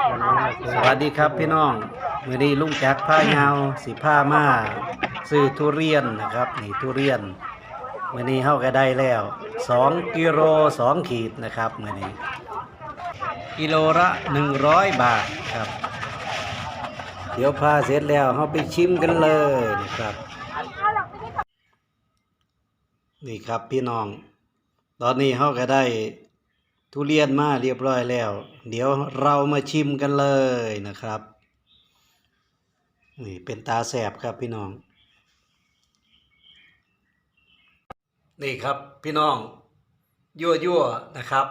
สวัสดีครับพี่น้องมื่อนี้ลุงแจ็คผ้ายาสิผ้ามาซื้อทุเรียนนะครับ นี่ทุเรียนมื่อนี้เฮาก็ได้แล้วสองกิโลสองขีดนะครับมื่อนี้ กิโลละหนึ่งร้อยบาทครับ เดี๋ยวพาเสร็จแล้วเฮาไปชิมกันเลยนะครับ นี่ครับพี่น้อง ตอนนี้เฮาก็ได้ ทุเรียนมาเรียบร้อยแล้ว เดี๋ยวเรามาชิมกันเลยนะครับนี่เป็นตาแสบครับพี่น้อง นี่ครับพี่น้อง ยั่วยั่วๆนะครับ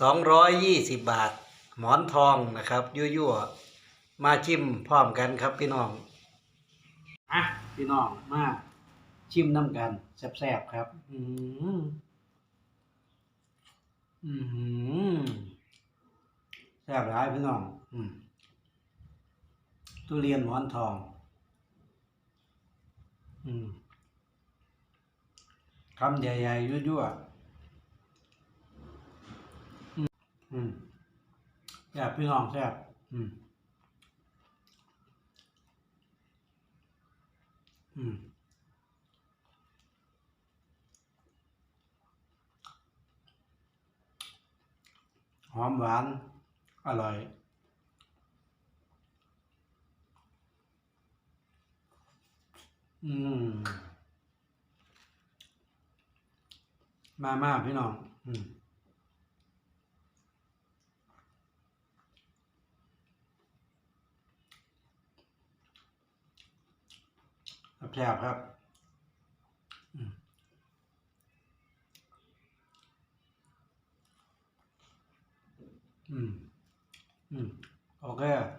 สองร้อยยี่สิบบาท หมอนทองนะครับ ยั่วยั่วๆมาชิมพร้อมกันครับพี่น้องอะพี่น้องมาชิมน้ำกันแซ่บๆครับ อืม อืมแซ่บหลายพี่น้อง อืมทุเรียนหมอนทอง อืมคำใหญ่ๆยั่วๆอืมแซ่บพี่น้องแซ่บอืม อืม อมหวาน อร่อย อืม มามาพี่น้อง อืมแซ่บครับ 嗯嗯 ok